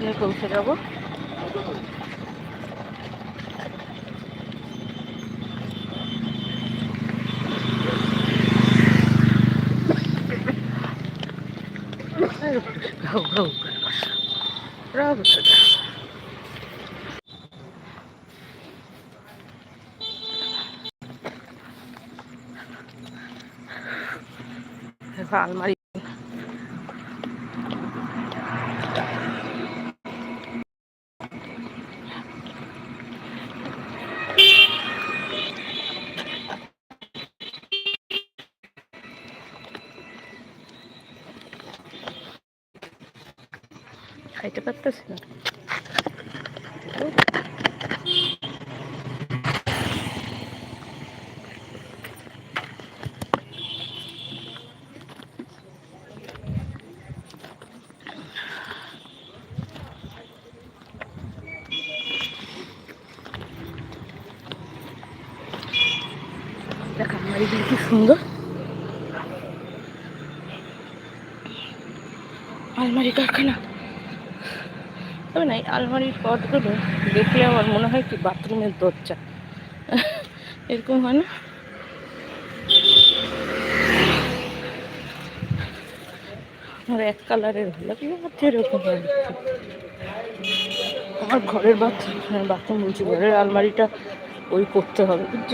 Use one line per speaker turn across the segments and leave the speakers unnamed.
নিয়ে পৌঁছে যাব। আলমারি খাইতে পারতেছি না দেখ আলমারিগুলো কি সুন্দর আলমারি কারখানা তবে আলমারির পথগুলো দেখলে আমার মনে হয় কি বাথরুমের দরজা। এরকম হয় না? আমার এক কালারের ভালো কিন্তু এরকম হয়। আমার ঘরের বাথরুম বাথরুম বলছি, ঘরের আলমারিটা ওই করতে হবে, বুঝছ?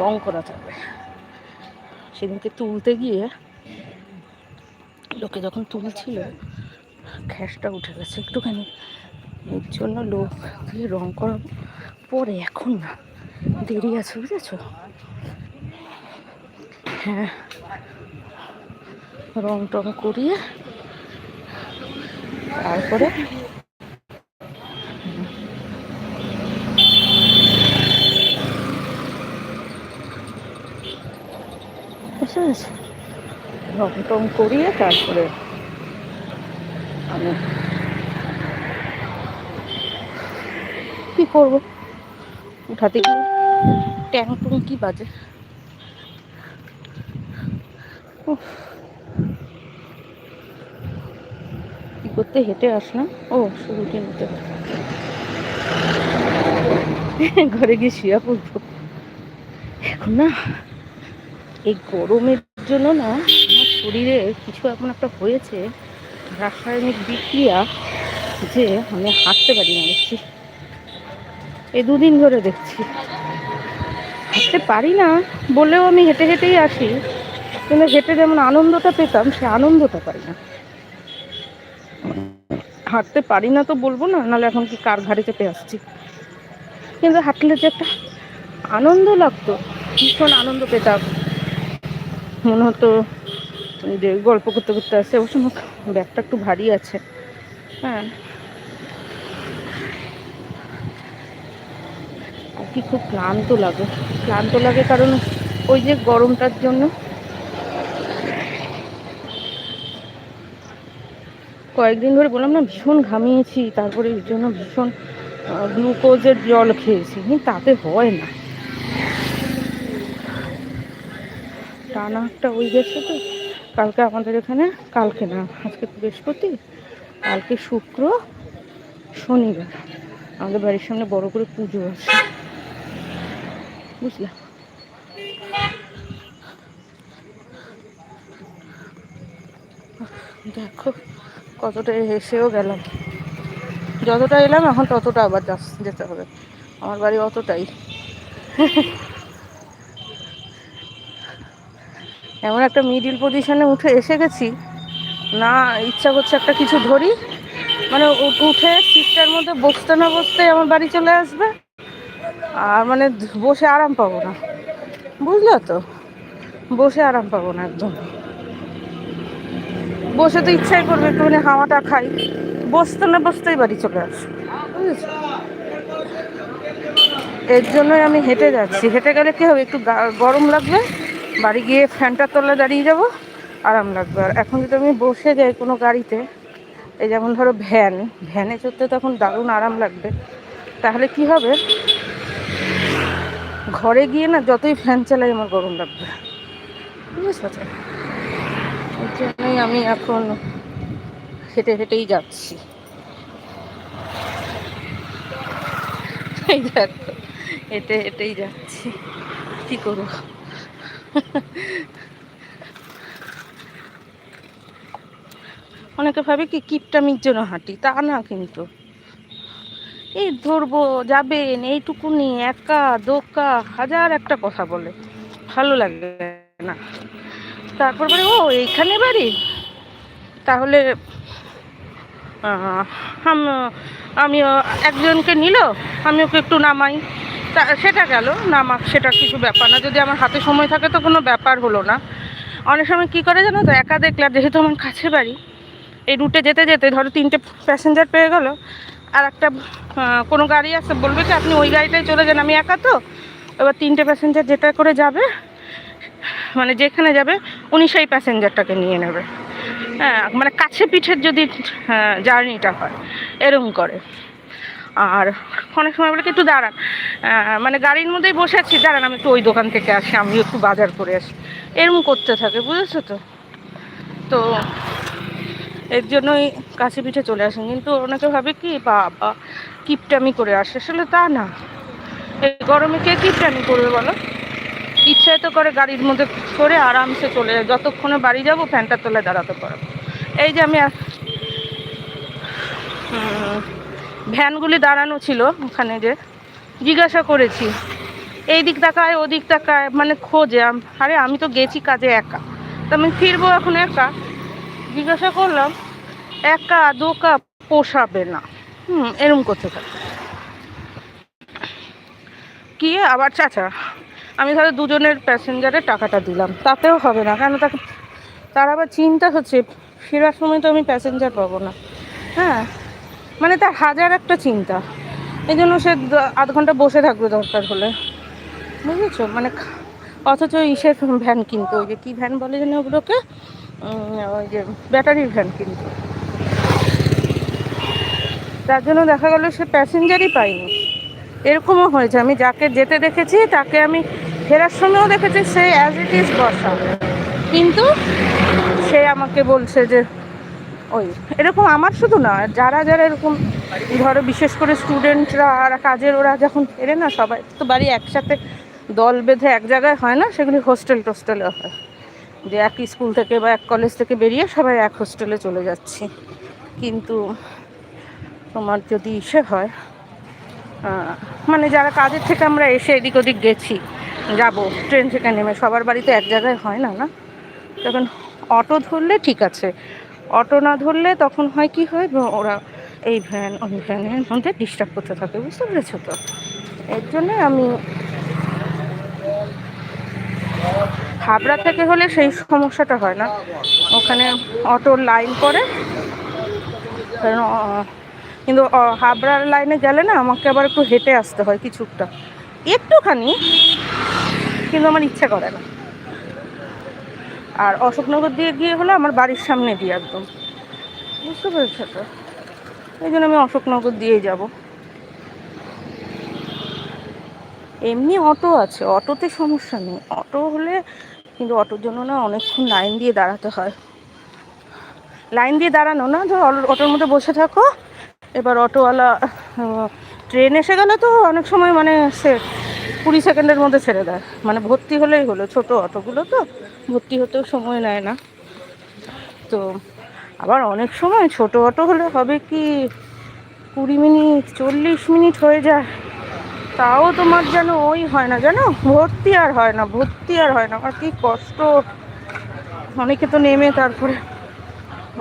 রং করা থাকবে। সেদিনকে তুলতে গিয়ে লোকে যখন তুলছিল খ্যাসটা উঠে গেছে একটুখানি। এর জন্য লোক দিয়ে রং করাবো। পরে এখন না, দেরি আছে, বুঝেছ? হ্যাঁ রং টং করিয়ে তারপরে রং টং করিয়ে তারপরে আমি কি করব? উঠাতে গিয়ে ট্যাং টুং কি বাজে। কি করতে হেঁটে আসলাম? ও শুরুটি নিতে। ঘরে গিয়ে শুয়ে পড়ব। এখন না, এই গরমের জন্য না, আমার শরীরে কিছু এমন একটা হয়েছে রাসায়নিক বিক্রিয়া যে আমি হাঁটতে পারি না দেখছি। এই দুদিন ধরে দেখছি। হাঁটতে পারি না বললেও আমি হেঁটে হেঁটেই আসি। কিন্তু হেঁটে যেমন আনন্দটা পেতাম, সে আনন্দটা পাই না। হাঁটতে পারি না তো বলব না, নাহলে এখন কি কার ঘাড়ে চেপে আসছি? কিন্তু হাঁটলে যে একটা আনন্দ লাগতো, ভীষণ আনন্দ পেতাম। মনে হতো গল্প করতে করতে আসছে অবশ্য ব্যাগটা একটু ভারী আছে। হ্যাঁ। আর কি খুব ক্লান্ত লাগে। ক্লান্ত লাগে কারণ ওই যে গরমটার জন্য কয়েকদিন ধরে বললাম না, ভীষণ ঘামিয়েছি, তারপরে এর জন্য ভীষণ গ্লুকোজের জল খেয়েছি। তাতে হয় না। টানা একটা ওই গেছে তো। কালকে আমাদের এখানে কালকে না, আজকে বৃহস্পতি, কালকে শুক্র, শনিবার। আমাদের বাড়ির সামনে বড় করে পুজো আছে। বুঝলাম দেখো, কতটা এসেও গেলাম। যতটা এলাম, এখন ততটা আবার যেতে হবে। আমার বাড়ি অতটাই। এমন একটা মিডিল পজিশনে উঠে এসে গেছি। না, ইচ্ছা করছে একটা কিছু ধরি। মানে উঠে সিটটার মধ্যে বসতে না বসতে আমার বাড়ি চলে আসবে। আর মানে বসে আরাম পাবো না। বুঝলো তো? বসে আরাম পাবো না একদম। বসে তো ইচ্ছাই করবে একটুখানি হাওয়াটা খাই। বসতে না বসতেই বাড়ি চলে আসবে। এর জন্যই আমি হেঁটে যাচ্ছি। হেঁটে গেলে কি হবে? একটু গরম লাগবে? বাড়ি গিয়ে ফ্যানটার তলায় দাঁড়িয়ে যাব, আরাম লাগবে। আর এখন যদি আমি বসে যাই কোনো গাড়িতে, এই যেমন ধরো ভ্যান, ভ্যানে চড়তে তখন দারুণ আরাম লাগবে। তাহলে কি হবে? ঘরে গিয়ে না যতই ফ্যান চালাই, আমার গরম লাগবে। বুঝতে এই আমি এখন হেঁটে হেঁটেই যাচ্ছি। হেঁটে হেঁটেই যাচ্ছি। কি করব? অনেকে ভাবে কি কিপটামির জন্য হাঁটি? তা না কিন্তু। এই ধরবো যাবেন এইটুকুনি একা দোকা হাজার একটা কথা বলে। ভালো লাগে না। তারপর বলে ও এইখানে বাড়ি? তাহলে আহ, আম- আমি একজনকে নিল আমি ওকে একটু নামাই। সেটা গেল। নামাক সেটা কিছু ব্যাপার না। যদি আমার হাতে সময় থাকে তো কোনো ব্যাপার হলো না। অনেক সময় কী করে জানো তো, একা দেখলাম, যেহেতু আমার কাছে বাড়ি, এই রুটে যেতে যেতে ধরো তিনটে প্যাসেঞ্জার পেয়ে গেল, আর একটা কোনো গাড়ি আছে, বলবে কি আপনি ওই গাড়িটায় চলে যান, আমি একা তো। এবার তিনটে প্যাসেঞ্জার যেটা করে যাবে মানে যেখানে যাবে, উনি সেই প্যাসেঞ্জারটাকে নিয়ে নেবে। হ্যাঁ মানে কাছে পিঠের যদি জার্নিটা হয় এরকম করে। আর অনেক সময় বলে একটু দাঁড়ান। মানে গাড়ির মধ্যেই বসে আছি, দাঁড়ান, আমি একটু ওই দোকান থেকে আসি, আমি একটু বাজার করে আসি। এরকম করতে থাকে, বুঝেছ তো? তো এর জন্যই কাছে পিঠে চলে আসেন। কিন্তু অনেকে ভাবে কি, বাবা, কিপটামি করে আসে। আসলে তা না। এই গরমে কে কিপটামি করবে বলো? ইচ্ছায় তো করে গাড়ির মধ্যে করে আরামসে চলে যায়। যতক্ষণে বাড়ি যাব, ফ্যানটা তোলে দাঁড়াতে পারব। এই যে আমি ভ্যানগুলি দাঁড়ানো ছিল ওখানে যে জিজ্ঞাসা করেছি। এই দিক তাকায় ও দিক তাকায় মানে খোঁজে আরে আমি তো গেছি কাজে একা। তো আমি ফিরবো এখন একা? জিজ্ঞাসা করলাম, একা দোকা পোষাবে না। হুম, এরম করতে থাকে। কি আবার চাচা, আমি তাহলে দুজনের প্যাসেঞ্জারের টাকাটা দিলাম। তাতেও হবে না, কেন তাকে, তার আবার চিন্তা হচ্ছে, ফেরার সময় তো আমি প্যাসেঞ্জার পাবো না। হ্যাঁ মানে তার হাজার একটা চিন্তা। এই জন্য সে আধ ঘণ্টা বসে থাকবে দরকার হলে। বুঝেছ? মানে অথচ ইসের ভ্যান কিনতো, ওই যে কী ভ্যান বলে যেন ওগুলোকে? ওই যে ব্যাটারির ভ্যান কিনতো। তার জন্য দেখা গেল সে প্যাসেঞ্জারই পাইনি এরকমও হয়েছে। আমি যাকে যেতে দেখেছি, তাকে আমি ফেরার সময়ও দেখেছি, সে অ্যাজ ইট ইজ বসা। কিন্তু সে আমাকে বলছে যে ওই, এরকম আমার শুধু না, যারা যারা এরকম, ধরো বিশেষ করে স্টুডেন্টরা আর কাজের, ওরা যখন ফেরে না, সবাই তো বাড়ি একসাথে দল বেঁধে এক জায়গায় হয় না, সেগুলি হোস্টেল টোস্টেলে হয়। যে এক স্কুল থেকে বা এক কলেজ থেকে বেরিয়ে সবাই এক হোস্টেলে চলে যাচ্ছি। কিন্তু তোমার যদি ইসে হয় মানে যারা কাজের থেকে আমরা এসে এদিক ওদিক গেছি, যাব, ট্রেন থেকে নেমে, সবার বাড়িতে এক জায়গায় হয় না না? তখন অটো ধরলে ঠিক আছে। অটো না ধরলে তখন হয় কি হয় ওরা এই ভ্যান, ওই ভ্যানের মধ্যে ডিস্টার্ব করতে থাকে, বুঝতে পেরেছ তো? এর জন্যে আমি হাবড়া থেকে হলে সেই সমস্যাটা হয় না। ওখানে অটোর লাইন করে। কারণ কিন্তু হাবড়ার লাইনে গেলে না আমাকে আবার একটু হেঁটে আসতে হয় কিছুটা একটুখানি, কিন্তু আমার ইচ্ছা করে না। আর অশোকনগর দিয়ে গিয়ে হলে আমার বাড়ির সামনে দিয়ে একদম। বুঝতে পেরেছ তো? এই জন্য আমি অশোকনগর দিয়েই যাব। এমনি অটো আছে, অটোতে সমস্যা নেই। অটো হলে কিন্তু অটোর জন্য না অনেকক্ষণ লাইন দিয়ে দাঁড়াতে হয়। লাইন দিয়ে দাঁড়ানো না, ধর অটোর মধ্যে বসে থাকো। এবার অটোওয়ালা ট্রেন এসে গেলে তো অনেক সময় মানে সে কুড়ি সেকেন্ডের মধ্যে ছেড়ে দেয়। মানে ভর্তি হলেই হলো, ছোট অটোগুলো তো, ভর্তি হতেও সময় নেয় না। তো আবার অনেক সময় ছোট অটো হলে হবে কি, কুড়ি মিনিট, চল্লিশ মিনিট হয়ে যায়। তাও তোমার যেন ওই হয় না, জানো? ভর্তি আর হয় না, ভর্তি আর হয় না। আমার কি কষ্ট। অনেকে তো নেমে তারপরে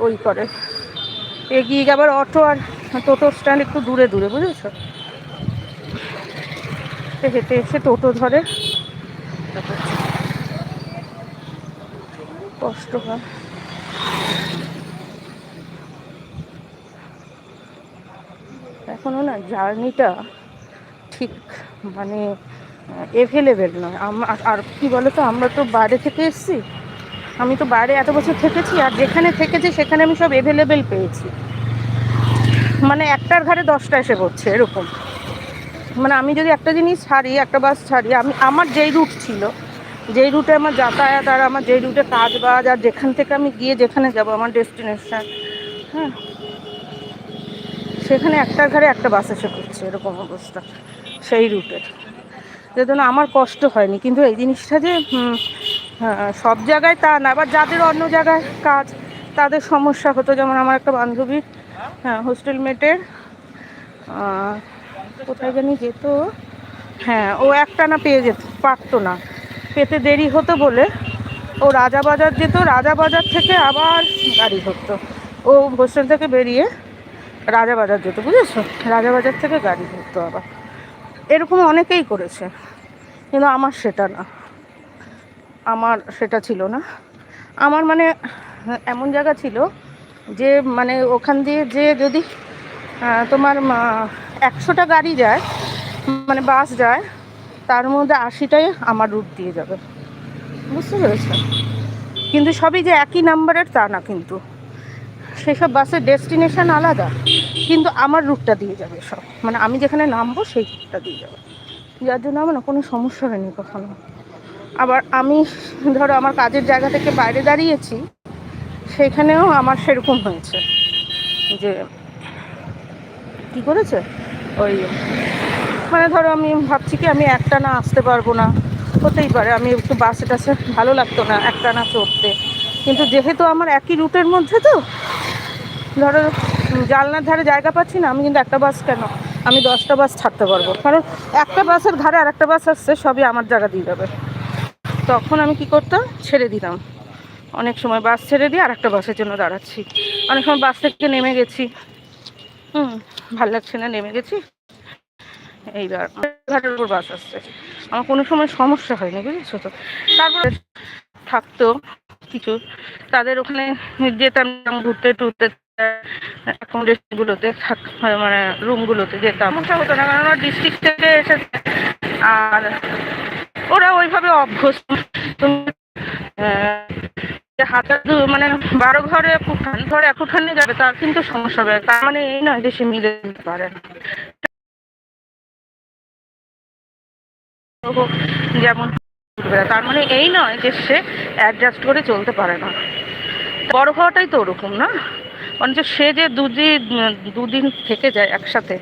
ওই করে। এগিয়ে গিয়ে আবার অটো আর টোটো স্ট্যান্ড একটু দূরে দূরে, বুঝেছ? তো হেঁটে এসে টোটো ধরে। কষ্ট হয়। এখনও না জার্নিটা ঠিক মানে এভেলেবেল নয়। আর- কি বলো তো আমরা তো বাইরে থেকে এসেছি। আমি তো বাইরে এত বছর থেকেছি, আর যেখানে থেকেছি, সেখানে আমি সব এভেলেবেল পেয়েছি। মানে একটার ঘরে দশটা এসে পড়ছে, এরকম। মানে আমি যদি একটা জিনিস ছাড়ি একটা বাস ছাড়ি আমি আমার যেই রুট ছিল যেই রুটে আমার যাতায়াত আর আমার যেই রুটে কাজ বাজ আর যেখান থেকে আমি গিয়ে যেখানে যাব আমার ডেস্টিনেশন হ্যাঁ। সেখানে একটার ঘরে একটা বাস এসে পড়ছে এরকম অবস্থা সেই রুটের যে আমার কষ্ট হয়নি কিন্তু এই জিনিসটা যে হ্যাঁ, সব জায়গায় তা না আবার যাদের অন্য জায়গায় কাজ তাদের সমস্যা হতো যেমন আমার একটা বান্ধবীর হ্যাঁ হোস্টেল মেটের কোথায় জানি যেত? হ্যাঁ ও একটা না পেয়ে যেত, পারতো না। পেতে দেরি হতো বলে ও রাজা বাজার যেত, রাজা বাজার থেকে আবার গাড়ি ধরতো। ও হোস্টেল থেকে বেরিয়ে রাজা বাজার যেত, বুঝেছ? রাজা বাজার থেকে গাড়ি ধরতো আবার। এরকম অনেকেই করেছে, কিন্তু আমার সেটা না। আমার সেটা ছিল না। আমার মানে এমন জায়গা ছিল যে মানে ওখান দিয়ে যে যদি তোমার একশোটা গাড়ি যায় মানে বাস যায়, তার মধ্যে আশিটাই আমার রুট দিয়ে যাবে। বুঝতে পেরেছ? কিন্তু সবই যে একই নাম্বারের তা না কিন্তু। সেসব বাসের ডেস্টিনেশান আলাদা, কিন্তু আমার রুটটা দিয়ে যাবে সব। মানে আমি যেখানে নামবো, সেই রুটটা দিয়ে যাবে। যার জন্য আমার না কোনো সমস্যা হয়নি কখনো। আবার আমি, ধরো, আমার কাজের জায়গা থেকে বাইরে দাঁড়িয়েছি, সেখানেও আমার সেরকম হয়েছে যে কি করেছে? ওই মানে ধরো আমি ভাবছি কি আমি একটা না আসতে পারব না। হতেই পারে, আমি একটু বাসে টাসে ভালো লাগতো না একটা না চড়তে। কিন্তু যেহেতু আমার একই রুটের মধ্যে তো, ধরো জানলার ধারে জায়গা পাচ্ছি না, আমি কিন্তু একটা বাস কেন? আমি দশটা বাস ছাড়তে পারব। কারণ একটা বাসের ধারে আর একটা বাস আসছে, সবই আমার জায়গা দিয়ে যাবে। তখন আমি কি করতাম? ছেড়ে দিতাম। অনেক সময় বাস ছেড়ে দিয়ে আর একটা বাসের জন্য দাঁড়াচ্ছি। অনেক সময় বাস থেকে নেমে গেছি। হুম। ভালো লাগছে না, নেমে গেছি। এইবার ঘাটের উপর বাস আসছে। আমার কোনো সময় সমস্যা হয়নি, বুঝেছ তো? তারপরে থাকতো কিছু। তাদের ওখানে যেতাম, ঘুরতে টুরতে অ্যাকোমোডেশনগুলোতে থাক মানে রুমগুলোতে যেতাম। সমস্যা হতো না, কারণ ওরা ডিস্ট্রিক্ট থেকে এসেছে। আর ওরা ওইভাবে অভ্যস্ত। দু- মানে বারো ঘরে উঠান ধরে এক যাবে, তার কিন্তু সমস্যা হবে। তার মানে এই নয় যে সে মিলে যেতে পারে। যেমন তার মানে এই নয় যে সে অ্যাডজাস্ট করে চলতে পারে না। বড় হওয়াটাই তো ওরকম না? অথচ সে যে দুদিন দুদিন থেকে যায় একসাথে,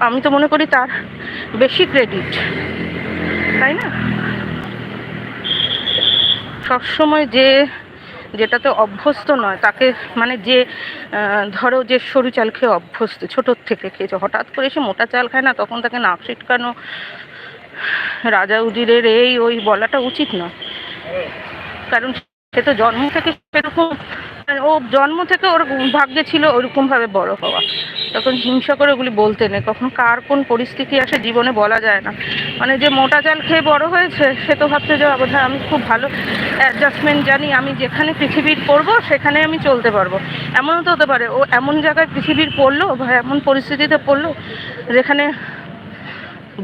আমি তো মনে করি তার বেশি ক্রেডিট তাই না? সবসময় যে যেটাতে অভ্যস্ত নয়, তাকে মানে যে ধরো যে সরু চাল খেয়ে অভ্যস্ত ছোটোর থেকে খেয়েছে হঠাৎ করে সে মোটা চাল খায় না, তখন তাকে নাক ছিটকানো, রাজা উজিরের এই ওই বলাটা উচিত নয়। কারণ সে তো জন্ম থেকে সেরকম, ও জন্ম থেকে ওর ভাগ্যে ছিল ওরকমভাবে বড় হওয়া। তখন হিংসা করে ওগুলি বলতে নেই। কখন কার কোন পরিস্থিতি আসে জীবনে বলা যায় না। মানে যে মোটা চাল খেয়ে বড় হয়েছে, সে তো ভাবছে যে বোধহয় আমি খুব ভালো অ্যাডজাস্টমেন্ট জানি, আমি যেখানে পৃথিবীর পড়ব, সেখানে আমি চলতে পারব। এমনও তো হতে পারে, ও এমন জায়গায় পৃথিবীর পড়ল, বা এমন পরিস্থিতিতে পড়ল, যেখানে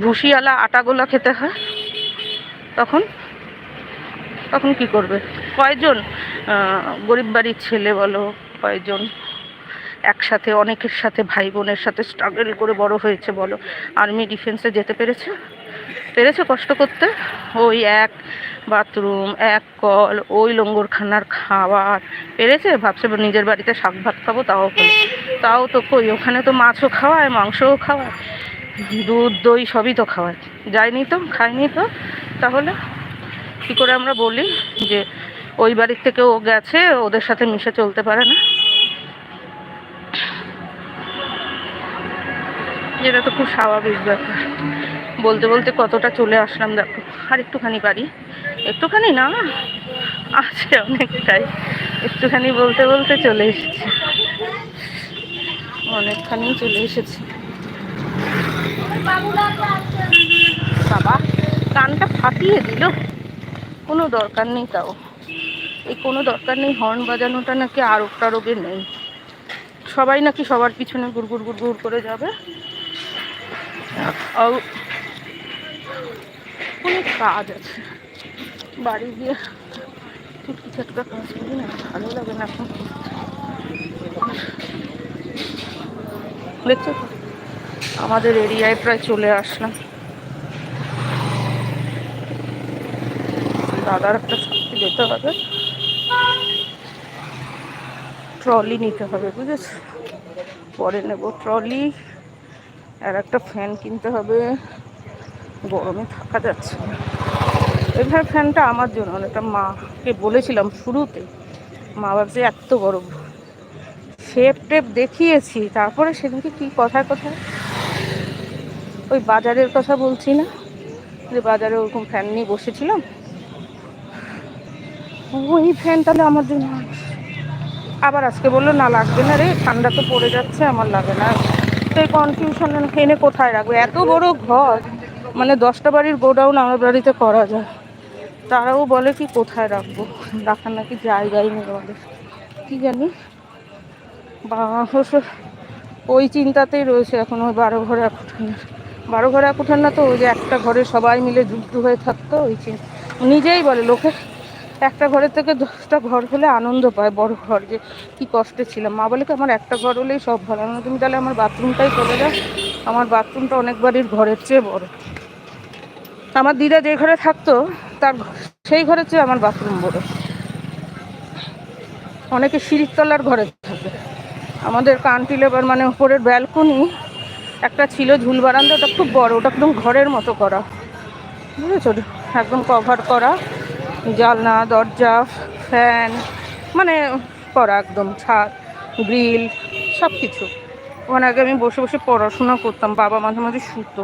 ভুসিওয়ালা আটাগোলা খেতে হয়। তখন তখন কি করবে? কয়জন গরিব বাড়ির ছেলে বলো, কয়জন? একসাথে, অনেকের সাথে ভাই বোনের সাথে স্ট্রাগল করে বড় হয়েছে, বলো। আর্মি ডিফেন্সে যেতে পেরেছে? পেরেছে কষ্ট করতে? ওই এক বাথরুম এক কল, ওই লঙ্গরখানার খাবার। পেরেছে? ভাবছে নিজের বাড়িতে শাক ভাত খাব, তাও তাও তো কই, ওখানে তো মাছও খাওয়ায়, মাংসও খাওয়ায়। দুধ, দই সবই তো খাওয়ায়। যায়নি তো? খায়নি তো? তাহলে কী করে আমরা বলি যে, ওই বাড়ির থেকে ও গেছে, ওদের সাথে মিশে চলতে পারে না? যেটা তো খুব স্বাভাবিক ব্যাপার। বলতে বলতে কতটা চলে আসলাম দেখো। আর একটুখানি পারি? একটুখানি না, আছে অনেকটাই। একটুখানি বলতে বলতে চলে এসেছি। অনেকখানি চলে এসেছি। বাবা, কানটা ফাটিয়ে দিল। কোনো দরকার নেই তাও। এই কোনো দরকার নেই, হর্ন বাজানোটা নাকি আরোগ টারোগে নেই। সবাই নাকি সবার পিছনে গুড় গুড় গুড় গুড় করে যাবে। অনেক কাজ আছে। বাড়ি গিয়ে কিছু একটা কাজ করি, না ভালো লাগে না এখন। দেখছ আমাদের এরিয়ায় প্রায় চলে আসলাম। দাদার একটা সাথে যেতে হবে। ট্রলি নিতে হবে, বুঝেছ? পরে নেব ট্রলি। আর একটা ফ্যান কিনতে হবে। গরমে থাকা যাচ্ছে এবার ফ্যানটা আমার জন্য এটা মাকে বলেছিলাম শুরুতে। মা ভাবছে এত গরম। শেপ টেপ দেখিয়েছি, তারপরে সেদিনকে কি কথায় কথায় ওই বাজারের কথা বলছি না? যে বাজারে ওরকম ফ্যান নিয়ে বসেছিলাম। ওই ফ্যান তাহলে আমার জন্য। আবার আজকে বলল, না, লাগবে না রে, ঠান্ডা তো পড়ে যাচ্ছে, আমার লাগে না তো কনফিউশন এনে কোথায় রাখব? এত বড় ঘর। মানে দশটা বাড়ির গোডাউন আমার বাড়িতে করা যায়। তারাও বলে কি কোথায় রাখব? রাখার নাকি জায়গাই নেই আমাদের। কি জানি? বা, ওই চিন্তাতেই রয়েছে এখন ওই বারো ঘরে এক উঠানের বারো ঘরে এক উঠান না তো ওই যে একটা ঘরে সবাই মিলে যুদ্ধ হয়ে থাকতো, ওই চিন্তা। নিজেই বলে, লোকে একটা ঘরের থেকে দশটা ঘর হলে আনন্দ পায় বড় ঘর যে কি কষ্টে ছিলাম। মা বলে কি আমার একটা ঘর হলেই সব ভালো বললাম, তুমি তাহলে আমার বাথরুমটাই চলে যাও। আমার বাথরুমটা অনেক বাড়ির ঘরের চেয়ে বড়। আমার দিদা যে ঘরে থাকতো তার সেই ঘরের চেয়ে আমার বাথরুম বড়। অনেকে সিঁড়ির তলার ঘরে থাকে। আমাদের কান্টিলেবার মানে উপরের ব্যালকনি একটা ছিল ঝুল বারান্দা ওটা খুব বড় ওটা একদম ঘরের মতো করা। বুঝেছ? একদম কভার করা। জানলা দরজা, ফ্যান মানে করা একদম ছাদ, গ্রিল সব কিছু ওখানে আগে আমি বসে বসে পড়াশোনা করতাম, বাবা মাঝে মাঝে শুতো।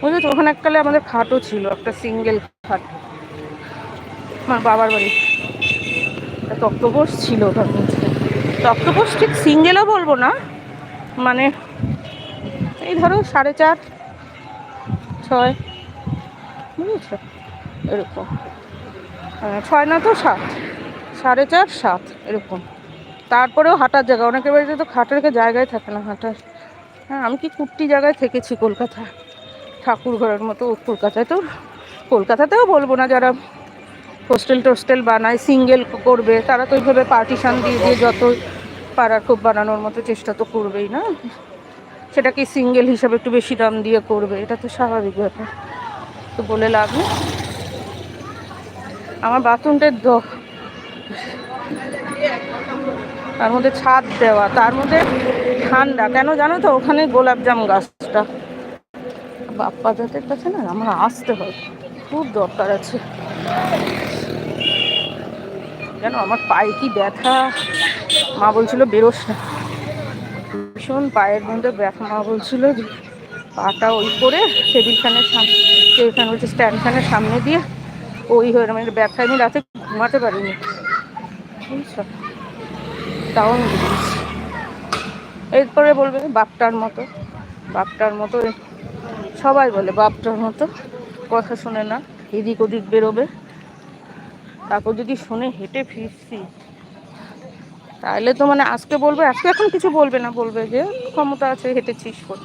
বুঝেছ? ওখানে এককালে আমাদের খাটও ছিল, একটা সিঙ্গেল খাট। আমার বাবার বাড়ি। তক্তপোষ ছিল মধ্যে তক্তপোষ ঠিক সিঙ্গেলও বলব না। মানে এই ধরো সাড়ে চার, ছয়, বুঝেছ? এরকম। ছয় না তো সাত। সাড়ে চার, সাত, এরকম। তারপরেও হাঁটার জায়গা, অনেকের বাড়িতে তো খাটের জায়গায় থাকে না হাঁটার। হ্যাঁ আমি কি কুট্টি জায়গায় থেকেছি কলকাতা? ঠাকুর ঘরের মতো কলকাতায় তো, কলকাতাতেও বলব না যারা হোস্টেল টোস্টেল বানায়, সিঙ্গেল করবে, তারা তো ওইভাবে পার্টিশান দিয়ে দিয়ে যত পাড়ার খুব বানানোর মতো চেষ্টা তো করবেই না। সেটাকে সিঙ্গেল হিসাবে একটু বেশি দাম দিয়ে করবে, এটা তো স্বাভাবিক ব্যাপার। তো বলে নেই। আমার বাথরুমটা দ তার মধ্যে ছাদ দেওয়া, তার মধ্যে ঠান্ডা। কেন জানো তো? ওখানে গোলাপজাম গাছটা। বাপ্পা জাতের কাছে না আমার আসতে হয় খুব দরকার আছে। জানো, আমার পায়ে কি ব্যথা? মা বলছিল, বেরোস না। ভীষণ পায়ের মধ্যে ব্যথা, মা বলছিল। পাটা ওই করে টেবিল ফ্যানের সামনে টেবিল ফ্যান বলছে স্ট্যান্ড ফ্যানের সামনে দিয়ে ওই হয়ে আমি ব্যথা আমি রাতে ঘুমাতে পারিনি। বুঝেছি? এরপরে বলবে বাপটার মতো। বাপটার মতো সবাই বলে বাপটার মতো। কথা শোনে না, এদিক ওদিক বেরোবে। তারপর যদি শুনে, হেঁটে ফিরছি। তাহলে তো মানে আজকে বলবে, আজকে এখন কিছু বলবে না। বলবে যে, ক্ষমতা আছে, হেঁটেছিস করে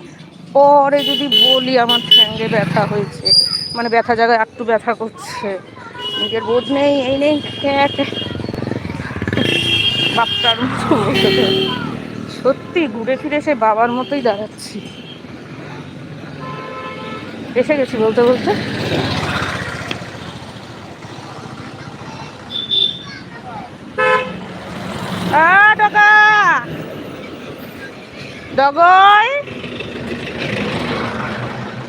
পরে যদি বলি আমার ঠ্যাঙ্গে ব্যথা হয়েছে মানে ব্যথা জায়গায় একটু ব্যথা করছে নিজের বোধ নেই, এই নেই বাপটার সত্যি ঘুরে ফিরে সে বাবার মতোই দাঁড়াচ্ছি। এসে গেছি বলতে বলতে! ডগই!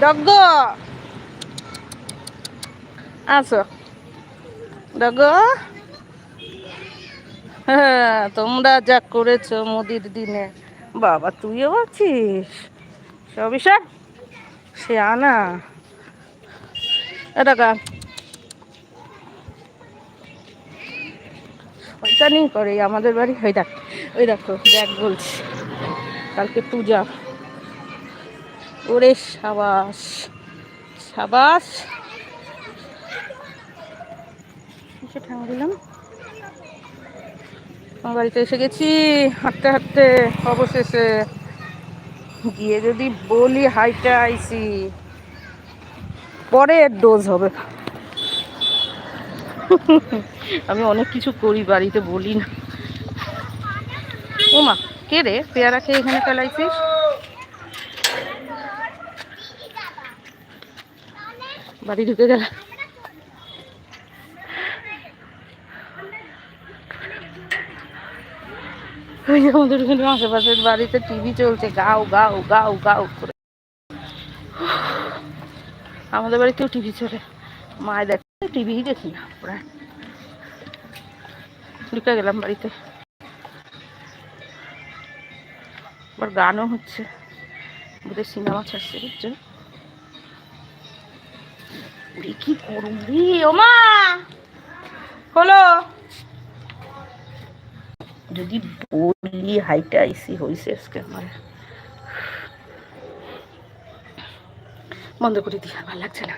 ডগ আসো। ডগ হ্যাঁ তোমরা যা করেছ মোদির দিনে। বাবা, তুইও আছিস? সবিশা সে আনা। এটা গা শয়তানি করে আমাদের বাড়ি। ওই দেখ, ওই দেখো, দেখ বলছি। কালকে পূজা। ওরে সাবাস। সাবাস। ঠাং দিলাম। বাড়িতে এসে গেছি। হাঁটতে হাঁটতে অবশেষে গিয়ে যদি বলি হাইটে আইসি পরে ডোজ হবে। আমি অনেক কিছু করি, বাড়িতে বলি না। ও মা কে রে? পেয়ারা খেয়ে এখানে ফেলাইছিস? বাড়ি ঢুকে গেল। ওই আমাদের ওখানে আশেপাশের বাড়িতে টিভি চলছে, গাও গাও গাও গাও করে। আমাদের বাড়িতেও টিভি চলে। মায় দেখে টিভিই দেখি না প্রায় ঢুকে গেলাম বাড়িতে। আবার গানও হচ্ছে। ওদের সিনেমা ছাড়ছে বুঝছ কি করুম রে, ও মা! হলো? যদি বলি হাইটা আইসি হয়েছে আজকে আমার। বন্ধ করে দিই ভালো লাগছে না।